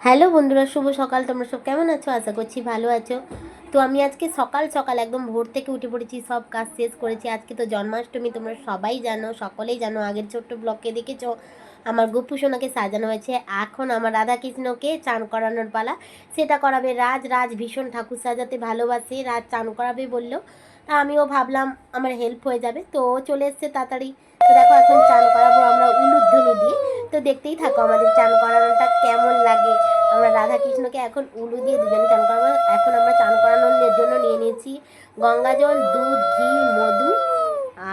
Hello বন্ধুরা, শুভ সকাল। তোমরা সব কেমন আছো? আশা করছি ভালো আছো। তো আমি আজকে সকাল সকাল একদম ভোর থেকে উঠে পড়েছি, সব কাজ শেষ করেছি। আজকে তো জন্মাষ্টমী, তোমরা সবাই জানো, সকলেই জানো, আগের ছোট্ট ব্লগকে দেখেছ? আমার গোপু সোনাকে সাজানো হয়েছে। এখন আমার রাধাকৃষ্ণকে চান করানোর পালা। সেটা করাবে রাজ। রাজ ভীষণ ঠাকুর সাজাতে ভালোবাসে। রাজ চান করাবে বলল। আমিও ভাবলাম আমার হেল্প হয়ে যাবে। তো চলে এসছে তাড়াতাড়ি। তো দেখো এখন চান করাবো, আমরা উলুধ্বনি দিয়ে তো দেখতেই থাকো আমাদের চান করানোটা কেমন লাগে। আমরা রাধা কৃষ্ণকে এখন উলু দিয়ে দুজনে চান করাবো। এখন আমরা চান করানোর জন্য নিয়ে নিয়েছি গঙ্গা জল দুধ, ঘি, মধু।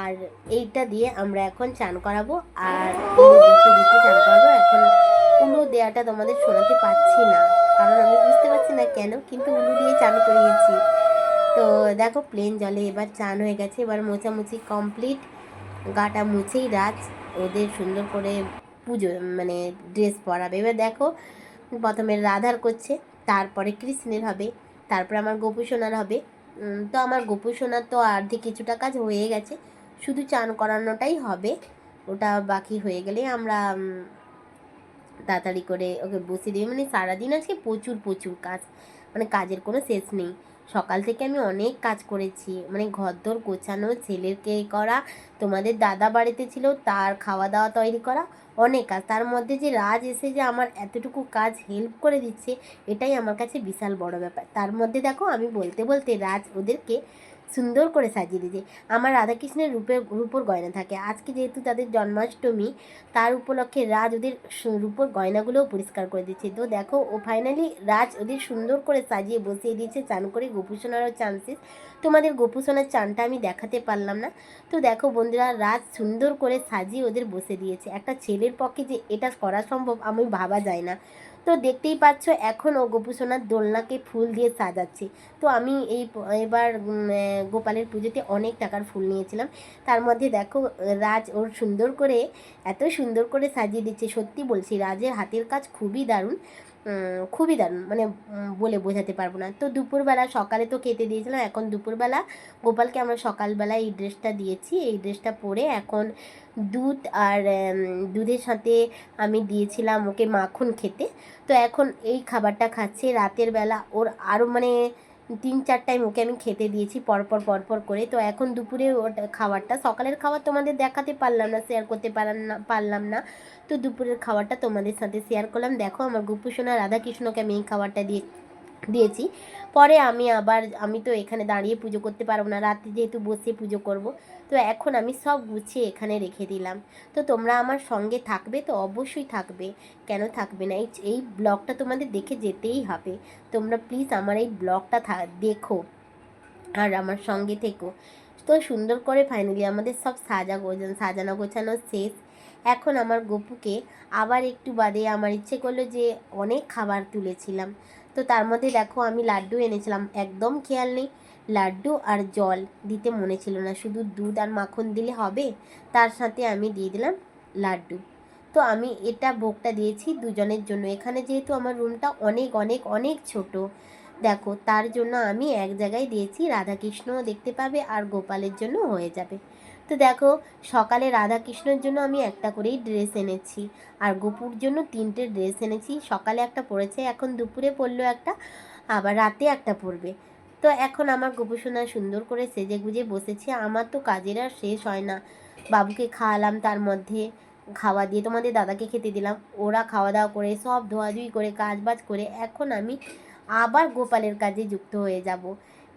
আর এইটা দিয়ে আমরা এখন চান করাবো। আর চান করাবো। এখন উলু দেওয়াটা তোমাদের শোনাতে পারছি না। কারণ আমি বুঝতে পারছি না কেন, কিন্তু উলু দিয়ে চান করিয়েছি। তো দেখো প্লেন জলে এবার চান হয়ে গেছে। এবার মোছামুছি কমপ্লিট গাটা মুছেই রাজ ওদের সুন্দর করে পুজো মানে ড্রেস পরাবে। এবার দেখো, প্রথমে রাধার করছে, তারপরে কৃষ্ণের হবে, তারপরে আমার গোপু সোনার হবে। তো আমার গোপু সোনার তো অর্ধেক কিছুটা কাজ হয়ে গেছে। শুধু চান করানোটাই হবে। ওটা বাকি হয়ে গেলে আমরা তাড়াতাড়ি করে ওকে বসিয়ে দিই মানে সারাদিন আজকে প্রচুর প্রচুর কাজ। মানে কাজের কোনো শেষ নেই। সকাল থেকে আমি অনেক কাজ করেছি। মানে ঘরদোর গোছানো ছেলেকে করা, তোমাদের দাদা বাড়িতে ছিল তার খাওয়া দাওয়া তৈরি করা, অনেক কাজ। তার মধ্যে যে রাজ এসে যে আমার এতটুকু কাজ হেল্প করে দিচ্ছে, এটাই আমার কাছে বিশাল বড় ব্যাপার। তার মধ্যে দেখো, আমি বলতে বলতে রাজ ওদেরকে সুন্দর করে সাজিয়ে দিয়েছে। আমার রাধাকৃষ্ণের রূপের রূপোর গয়না থাকে। আজকে যেহেতু তাদের জন্মাষ্টমী, তার উপলক্ষে রাজ ওদের রূপোর গয়নাগুলোও পরিষ্কার করে দিচ্ছে। তো দেখো, ও ফাইনালি রাজ ওদের সুন্দর করে সাজিয়ে বসিয়ে দিয়েছে চান করে গোপুসোনারও চান্সেস। তোমাদের গোপুসোনার চানটা আমি দেখাতে পারলাম না। তো দেখো বন্ধুরা, রাজ সুন্দর করে সাজিয়ে ওদের বসে দিয়েছে। একটা ছেলের পক্ষে যে এটা করা সম্ভব আমি ভাবা যায় না। তো দেখতেই পাচ্ছ এখন ও গোপুসোনার দোলনাকে ফুল দিয়ে সাজাচ্ছে। তো আমি এই এবার গোপালের পুজোতে অনেক টাকার ফুল নিয়েছিলাম। তার মধ্যে দেখো, রাজ ওর সুন্দর করে, এত সুন্দর করে সাজিয়ে দিচ্ছে। সত্যি বলছি, রাজের হাতের কাজ খুবই দারুণ। খুবই দারুণ। মানে বলে বোঝাতে পারব না। তো দুপুরবেলা সকালে তো খেতে দিয়েছিলাম, এখন দুপুরবেলা গোপালকে আমরা সকালবেলা এই ড্রেসটা দিয়েছি। এই ড্রেসটা পরে এখন দুধ আর দুধের সাথে আমি দিয়েছিলাম ওকে মাখন খেতে। তো এখন এই খাবারটা খাচ্ছে। রাতের বেলা ওর আরও মানে তিন চার টাইম ওকে আমি খেতে দিয়েছি, পরপর পরপর করে। তো এখন দুপুরে ওটা খাবারটা, সকালের খাবার তোমাদের দেখাতে পারলাম না শেয়ার করতে পারলাম না পারলাম না। তো দুপুরের খাবারটা তোমাদের সাথে শেয়ার করলাম। দেখো আমার গোপুসোনা রাধাকৃষ্ণকে আমি এই খাবারটা দিয়ে দিয়েছি। পরে আমি আবার, আমি তো এখানে দাঁড়িয়ে পুজো করতে পারব না রাতে যেহেতু বসে পুজো করব, তো এখন আমি সব গুছিয়ে এখানে রেখে দিলাম। তো তোমরা আমার সঙ্গে থাকবে তো অবশ্যই থাকবে, কেন থাকবে না? এই এই ব্লগটা তোমাদের দেখে যেতেই হবে। তোমরা প্লিজ আমার এই ব্লগটা থা- দেখো আর আমার সঙ্গে থেকো। তো সুন্দর করে ফাইনালি আমাদের সব সাজা গোছানো সাজানো গোছানো শেষ। এখন আমার গপুকে আবার একটু বাদে আমার ইচ্ছে করল যে অনেক খাবার তুলেছিলাম। তো তার মধ্যে দেখো আমি লাড্ডু এনেছিলাম। একদম খেয়াল নেই। লাড্ডু আর জল দিতে মনে ছিল না। শুধু দুধ আর মাখন দিলে হবে, তার সাথে আমি দিয়ে দিলাম লাড্ডু। তো আমি এটা ভোগটা দিয়েছি দুজনের জন্য। এখানে যেহেতু আমার রুমটা অনেক অনেক অনেক ছোট, দেখো, তার জন্য আমি এক জায়গায় দিয়েছি। রাধাকৃষ্ণও দেখতে পাবে আর গোপালের জন্য হয়ে যাবে। তো দেখো, সকালে রাধাকৃষ্ণের জন্য আমি একটা করেই ড্রেস এনেছি। আর গোপুর জন্য তিনটে ড্রেস এনেছি। সকালে একটা পরেছে এখন দুপুরে পরলো একটা, আবার রাতে একটা পরবে তো এখন আমার গোপুসোনা সুন্দর করে সেজে গুজে বসেছে। আমার তো কাজের আর শেষ হয় না। বাবুকে খাওয়ালাম তার মধ্যে, খাওয়া দিয়ে তোমাদের দাদাকে খেতে দিলাম। ওরা খাওয়া দাওয়া করে, সব ধোয়াধুয়ি করে কাজ বাজ করে, এখন আমি আবার গোপালের কাজে যুক্ত হয়ে যাব।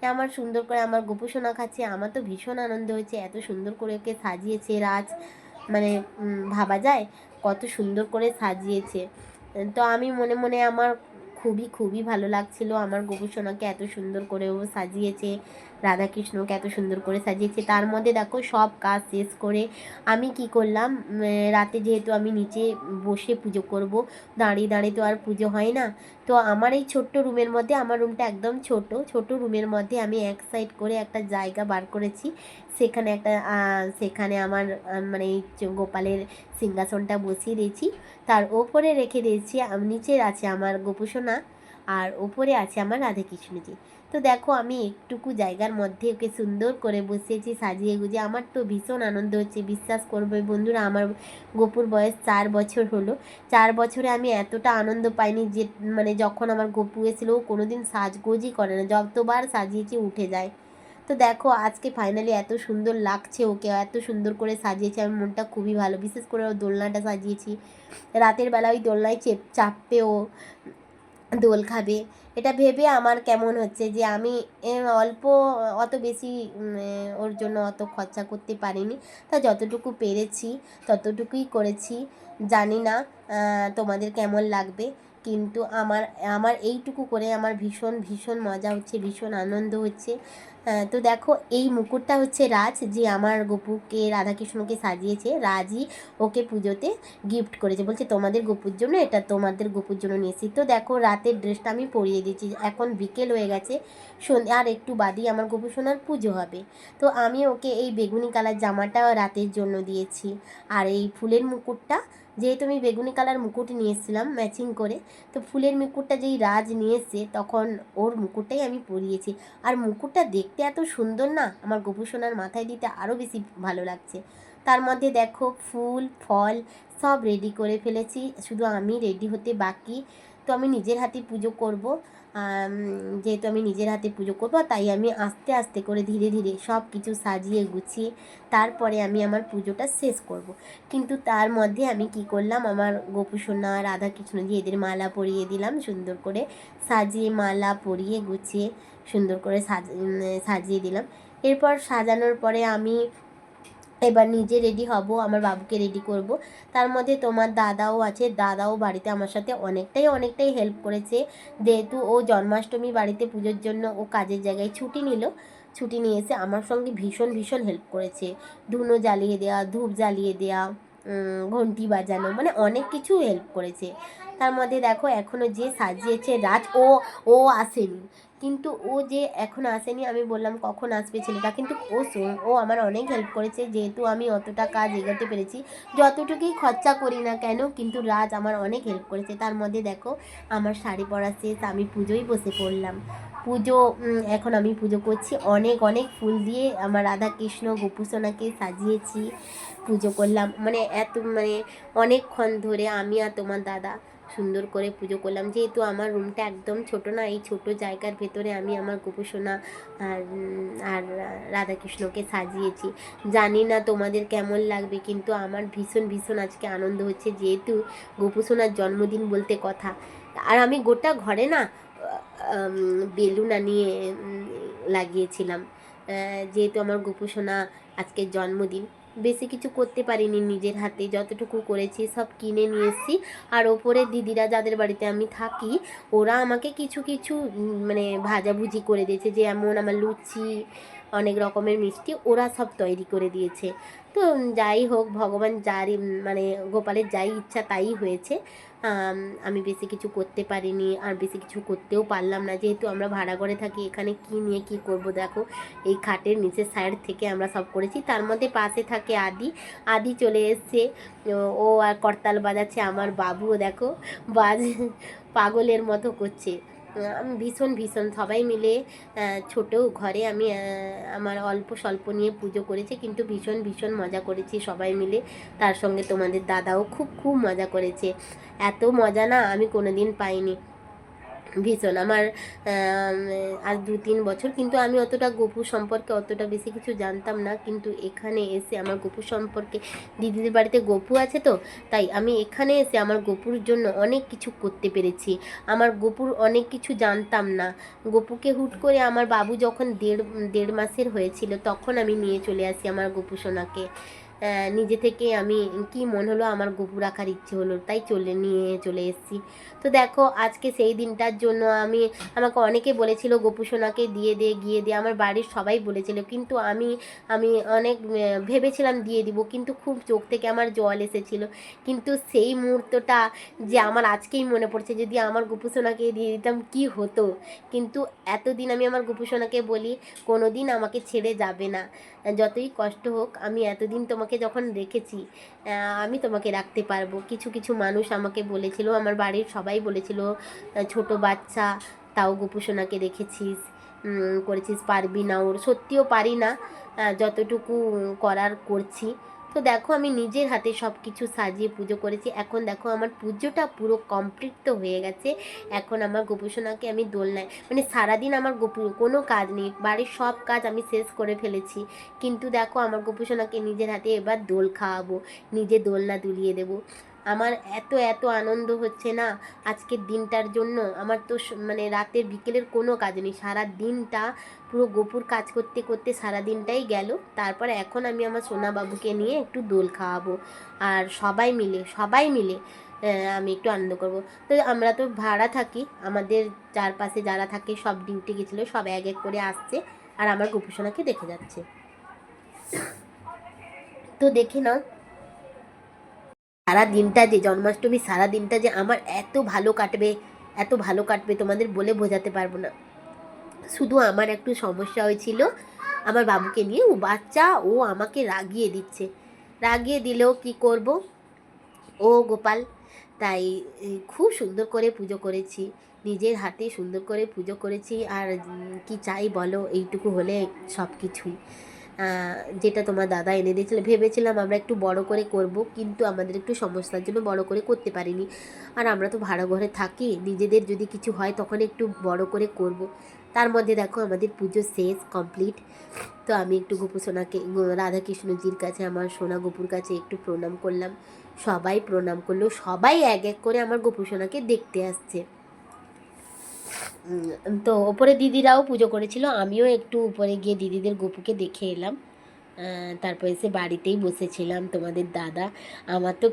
আমার সুন্দর করে আমার গোপুসোনা খাচ্ছে, আমার তো ভীষণ আনন্দ হয়েছে, এত সুন্দর করে ওকে সাজিয়েছে রাজ মানে ভাবা যায়? কত সুন্দর করে সাজিয়েছে। তো আমি মনে মনে আমার খুবই খুবই ভালো লাগছিল, আমার গোপুসোনাকে এত সুন্দর করে ও সাজিয়েছে। রাধাকৃষ্ণকে এত সুন্দর করে সাজিয়েছে। তার মধ্যে দেখো সব কাজ শেষ করে আমি কি করলাম? রাতে যেহেতু আমি নিচে বসে পুজো করব, দাঁড়িয়ে দাঁড়িয়ে তো আর পুজো হয় না। তো আমার এই ছোট্ট রুমের মধ্যে, আমার রুমটা একদম ছোট ছোট রুমের মধ্যে আমি এক সাইড করে একটা জায়গা বার করেছি। সেখানে একটা সেখানে আমার মানে গোপালের সিংহাসনটা বসিয়ে দিয়েছি। তার ওপরে রেখে দিয়েছি নিচে আছে আমার গোপুসোনা, আর ওপরে আছে আমার রাধাকৃষ্ণজি। তো দেখো আমি একটুকু জায়গার মধ্যে ওকে সুন্দর করে বসিয়েছি, সাজিয়ে গুজিয়ে। আমার তো ভীষণ আনন্দ হচ্ছে, বিশ্বাস করবে বন্ধুরা, আমার গোপুর বয়স চার বছর হলো। চার বছরে আমি এতটা আনন্দ পাইনি যে মানে যখন আমার গপু এসেছিল, ও কোনোদিন সাজগোজই করে না, যতবার সাজিয়েছি উঠে যায়। তো দেখো, আজকে ফাইনালি এত সুন্দর লাগছে ওকে, এত সুন্দর করে সাজিয়েছি, আমার মনটা খুবই ভালো। বিশেষ করে ও দোলনাটা সাজিয়েছি। রাতের বেলা ওই দোলনায় চেপ, চাপবে ও। দোল খাবে। এটা ভেবে আমার কেমন হচ্ছে যে আমি অল্প, অত বেশি ওর জন্য অত খরচা করতে পারিনি। তা যতটুকু পেরেছি, ততটুকুই করেছি। জানি না তোমাদের কেমন লাগবে। কিন্তু আমার আমার এইটুকু করে আমার ভীষণ ভীষণ মজা হচ্ছে, ভীষণ আনন্দ হচ্ছে। তো দেখো, এই মুকুটটা হচ্ছে রাজ, যে আমার গপুকে, রাধাকৃষ্ণকে সাজিয়েছে। রাজই ওকে পুজোতে গিফট করেছে। বলছে, তোমাদের গপুর জন্য, এটা তোমাদের গপুর জন্য নিয়েছি তো দেখো, রাতের ড্রেসটা আমি পরিয়ে দিয়েছি। এখন বিকেল হয়ে গেছে সন্ধ্যে আর একটু বাদই আমার গপু সোনার পুজো হবে। তো আমি ওকে এই বেগুনি কালার জামাটা রাতের জন্য দিয়েছি। আর এই ফুলের মুকুটটা, যেহেতু আমি বেগুনি কালার মুকুট নিয়ে এসেছিলাম ম্যাচিং করে, তো ফুলের মুকুটটা যেই রাজ নিয়ে এসছে, তখন ওর মুকুটটাই আমি পরিয়েছি। আর মুকুটটা দেখতে এত সুন্দর না? আমার গপু সোনার মাথায় দিতে আরও বেশি ভালো লাগছে। তার মধ্যে দেখো ফুল, ফল সব রেডি করে ফেলেছি। শুধু আমি রেডি হতে বাকি। তো আমি নিজের হাতে পুজো করব। যেহেতু আমি নিজের হাতে পুজো করব, তাই আমি আস্তে আস্তে করে ধীরে ধীরে সব কিছু সাজিয়ে গুছিয়ে তারপরে আমি আমার পুজোটা শেষ করব। কিন্তু তার মধ্যে আমি কি করলাম? আমার গোপুসোনা রাধাকৃষ্ণ দিয়ে এদের মালা পরিয়ে দিলাম সুন্দর করে সাজিয়ে মালা পরিয়ে গুছিয়ে সুন্দর করে সাজ সাজিয়ে দিলাম। এরপর সাজানোর পরে আমি এবার নিজে রেডি হব, আমার বাবুকে রেডি করব। তার মধ্যে তোমার দাদাও আছে, দাদাও বাড়িতে আমার সাথে অনেকটাই অনেকটাই হেল্প করেছে। যেহেতু ও জন্মাষ্টমী বাড়িতে পুজোর জন্য ও কাজের জায়গায় ছুটি নিল, ছুটি নিয়ে এসে আমার সঙ্গে ভীষণ ভীষণ হেল্প করেছে। ধুনো জ্বালিয়ে দেওয়া ধূপ জ্বালিয়ে দেওয়া ঘন্টি বাজানো মানে অনেক কিছু হেল্প করেছে। তার মধ্যে দেখো এখনও যে সাজিয়েছে, রাজ, ও ও আসেনি। কিন্তু ও যে এখন আসেনি, আমি বললাম কখন আসবে ছেলেটা? কিন্তু ও ও আমার অনেক হেল্প করেছে। যেহেতু আমি অতটা কাজ এগোতে পেরেছি, যতটুকুই খরচা করি না কেন, কিন্তু রাজ আমার অনেক হেল্প করেছে। তার মধ্যে দেখো, আমার শাড়ি পরা শেষ, আমি পুজোয় বসে পড়লাম। পুজো এখন আমি পুজো করছি। অনেক অনেক ফুল দিয়ে আমার রাধা কৃষ্ণ গোপুসোনাকে সাজিয়েছি, পুজো করলাম। মানে এত মানে অনেকক্ষণ ধরে আমি আর তোমার দাদা সুন্দর করে পুজো করলাম। যেহেতু আমার রুমটা একদম ছোট না, এই ছোট জায়গার ভেতরে আমি আমার গোপুসোনা আর আর রাধাকৃষ্ণকে সাজিয়েছি। জানি না তোমাদের কেমন লাগবে, কিন্তু আমার ভীষণ ভীষণ আজকে আনন্দ হচ্ছে যেহেতু গোপুসোনার জন্মদিন বলতে কথা। আর আমি গোটা ঘরে না বেলুন আনিয়ে লাগিয়েছিলাম। যেহেতু আমার গোপুসোনা আজকে জন্মদিন বেশি কিছু করতে পারিনি নিজের হাতে। যতটুকু করেছি সব কিনে নিয়ে এসেছি। আর ওপরে দিদিরা যাদের বাড়িতে আমি থাকি, ওরা আমাকে কিছু কিছু মানে ভাজাভুজি করে দিয়েছে। যেমন আমার লুচি, অনেক রকমের মিষ্টি, ওরা সব তৈরি করে দিয়েছে। তো যাই হোক, ভগবান যারই মানে গোপালের যাই ইচ্ছা তাই হয়েছে। আমি বেশি কিছু করতে পারিনি, আর বেশি কিছু করতেও পারলাম না। যেহেতু আমরা ভাড়া করে থাকি, এখানে কি নিয়ে কি করব দেখো? এই খাটের নিচের সাইড থেকে আমরা সব করেছি। তার মধ্যে পাশে থাকে আদি। আদি চলে এসছে। ও- আর করতাল বাজাচ্ছে আমার বাবুও দেখো। বাজ, পাগলের মতো করছে। আমি, ভীষণ ভীষণ। সবাই মিলে ছোটো ঘরে আমি আমার অল্প স্বল্প নিয়ে পুজো করেছি, কিন্তু ভীষণ ভীষণ মজা করেছি সবাই মিলে। তার সঙ্গে তোমাদের দাদাও খুব খুব মজা করেছে। এত মজা না আমি কোনোদিন পাইনি। ভীষণ। আমার আম, আজ দু তিন বছর কিন্তু আমি অতটা গপু সম্পর্কে অতটা বেশি কিছু জানতাম না। কিন্তু এখানে এসে আমার গপু সম্পর্কে দিদিদের বাড়িতে গপু আছে তো তাই আমি এখানে এসে আমার গপুর জন্য অনেক কিছু করতে পেরেছি। আমার গপুর অনেক কিছু জানতাম না। গপুকে হুট করে আমার বাবু যখন দেড় দেড় মাসের হয়েছিল তখন আমি নিয়ে চলে আসি আমার গপু সোনাকে। নিজে থেকে আমি কি মনে হলো, আমার গপু রাখার ইচ্ছে হলো, তাই চলে নিয়ে চলে এসেছি। তো দেখো, আজকে সেই দিনটার জন্য আমি, আমাকে অনেকে বলেছিল, গোপু সোনাকে দিয়ে দে, গিয়ে দে। আমার বাড়ির সবাই বলেছিল, কিন্তু আমি আমি অনেক ভেবেছিলাম দিয়ে দিব, কিন্তু খুব চোখ থেকে আমার জল এসেছিল। কিন্তু সেই মুহূর্তটা যে আমার আজকেই মনে পড়ছে, যদি আমার গোপু সোনাকে দিয়ে দিতাম, কি হতো? কিন্তু এতদিন আমি আমার গোপু সোনাকে বলি কোনো দিন আমাকে ছেড়ে যাবে না। যতই কষ্ট হোক, আমি এতদিন তোমাকে যখন রেখেছি আমি তোমাকে রাখতে পারব। কিছু কিছু মানুষ আমাকে বলেছিল, আমার বাড়ির সবাই বলেছিল ছোট বাচ্চা, তাও গোপুসোনাকে রেখেছিস করেছিস পারবি না ওর। সত্যিও পারি না যতটুকু করার করছি। তো দেখো আমি নিজের হাতে সব কিছু সাজিয়ে পুজো করেছি। এখন দেখো আমার পুজোটা পুরো কমপ্লিট তো হয়ে গেছে। এখন আমার গোপুসোনাকে আমি দোলনায় মানে সারাদিন আমার গোপু, কোনো কাজ নেই। বাড়ির সব কাজ আমি শেষ করে ফেলেছি। কিন্তু দেখো আমার গোপুসোনাকে নিজের হাতে এবার দোল খাওয়াবো, নিজে দোলনা দুলিয়ে দেবো। আমার এত এত আনন্দ হচ্ছে না আজকের দিনটার জন্য। আমার তো মানে রাতের বিকেলের কোনো কাজ নেই। সারা দিনটা পুরো গোপুর কাজ করতে করতে সারা দিনটাই গেল। তারপর এখন আমি আমার সোনা বাবুকে নিয়ে একটু দোল খাওয়াবো আর সবাই মিলে সবাই মিলে আমি একটু আনন্দ করব। তো আমরা তো ভাড়া থাকি। আমাদের চারপাশে যারা থাকে সব ডিউটি গেছিল, সব এক এক করে আসছে আর আমার গোপুসোনাকে দেখে যাচ্ছে। তো দেখে নাও সারা দিনটা যে জন্মাষ্টমী সারা দিনটা যে আমার এত ভালো কাটবে, এত ভালো কাটবে তোমাদের বলে বোঝাতে পারব না। শুধু আমার একটু সমস্যা হয়েছিল, আমার বাবুকে নিয়ে। ও বাচ্চা, ও আমাকে রাগিয়ে দিচ্ছে। রাগিয়ে দিলেও কি করব? ও গোপাল, তাই খুব সুন্দর করে পুজো করেছি। নিজের হাতে সুন্দর করে পুজো করেছি। আর কি চাই বলো? এইটুকু হলে সব কিছুই যেটা তোমার দাদা এনে দিয়েছিল। ভেবেছিলাম আমরা একটু বড় করে করব, কিন্তু আমাদের একটু সমস্যার জন্য বড় করে করতে পারিনি। আর আমরা তো ভাড়া ঘরে থাকি, নিজেদের যদি কিছু হয় তখন একটু বড় করে করব। তার মধ্যে দেখো আমাদের পুজো শেষ কমপ্লিট তো আমি একটু গোপু সোনাকে রাধাকৃষ্ণজির কাছে, আমার সোনা গোপুর কাছে একটু প্রণাম করলাম। সবাই প্রণাম করল, সবাই এক এক করে আমার গোপু সোনাকে দেখতে আসছে। তো ওপরে দিদিরাও পুজো করেছিল আমিও একটু উপরে গিয়ে দিদিদের গোপুকে দেখে এলাম। তারপর এসে বাড়িতেই বসেছিলাম তোমাদের দাদা আমার তো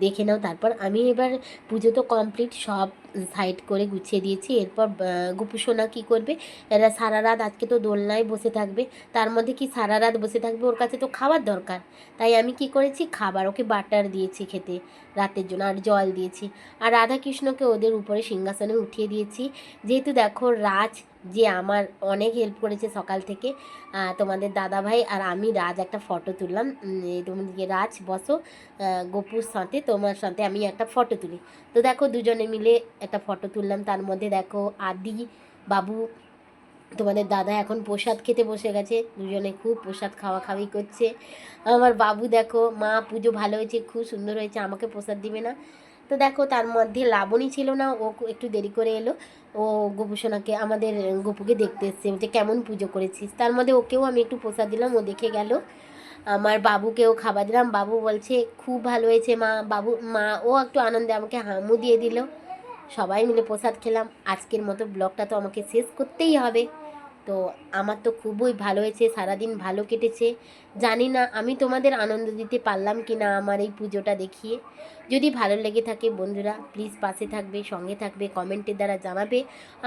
দেখে নাও তারপর। আমি এবার পুজো তো কমপ্লিট সব সাইড করে গুছিয়ে দিয়েছি। এরপর আহ, গোপু সোনা কী করবে? এরা সারা রাত আজকে তো দোলনায় বসে থাকবে। তার মধ্যে কি সারা রাত বসে থাকবে? ওর কাছে তো খাবার দরকার। তাই আমি কি করেছি? খাবার ওকে বাটার দিয়েছি খেতে রাতের জন্য আর জল দিয়েছি। আর রাধাকৃষ্ণকে ওদের উপরে সিংহাসনে উঠিয়ে দিয়েছি। যেহেতু দেখো রাজ যে আমার অনেক হেল্প করেছে সকাল থেকে। তোমাদের দাদা ভাই আর আমি রাজ একটা ফটো তুললাম। তোমাদেরকে রাজ, বসো গোপুর সাথে, তোমার সাথে আমি একটা ফটো তুলি। তো দেখো দুজনে মিলে একটা ফটো তুললাম। তার মধ্যে দেখো আদি, বাবু, তোমাদের দাদা এখন প্রসাদ খেতে বসে গেছে। দুজনে খুব প্রসাদ খাওয়া খাওয়াই করছে। আমার বাবু দেখো, মা পুজো ভালো হয়েছে, খুব সুন্দর হয়েছে, আমাকে প্রসাদ দিবে না। তো দেখো, তার মধ্যে লাবণী ছিল না, ও একটু দেরি করে এলো। ও গোপুসোনাকে, আমাদের গোপুকে দেখতে এসছে যে কেমন পুজো করেছিস? তার মধ্যে ওকেও আমি একটু প্রসাদ দিলাম, ও দেখে গেল। আমার বাবুকেও খাবার দিলাম। বাবু বলছে, খুব ভালো হয়েছে মা। বাবু, মা, ও একটু আনন্দে আমাকে হামু দিয়ে দিল। সবাই মিলে প্রসাদ খেলাম। আজকের মতো ব্লগটা তো আমাকে শেষ করতেই হবে। তো আমার তো খুবই ভালো হয়েছে, সারাদিন ভালো কেটেছে। জানি না আমি তোমাদের আনন্দ দিতে পারলাম কি না আমার এই পুজোটা দেখিয়ে। যদি ভালো লেগে থাকে বন্ধুরা প্লিজ পাশে থাকবে, সঙ্গে থাকবে কমেন্টের দ্বারা জানাবে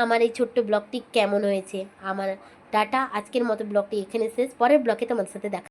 আমার এই ছোট্ট ব্লগটি কেমন হয়েছে। আমার টাটা, আজকের মতো ব্লগটি এখানে শেষ, পরের ব্লগে তোমাদের সাথে দেখা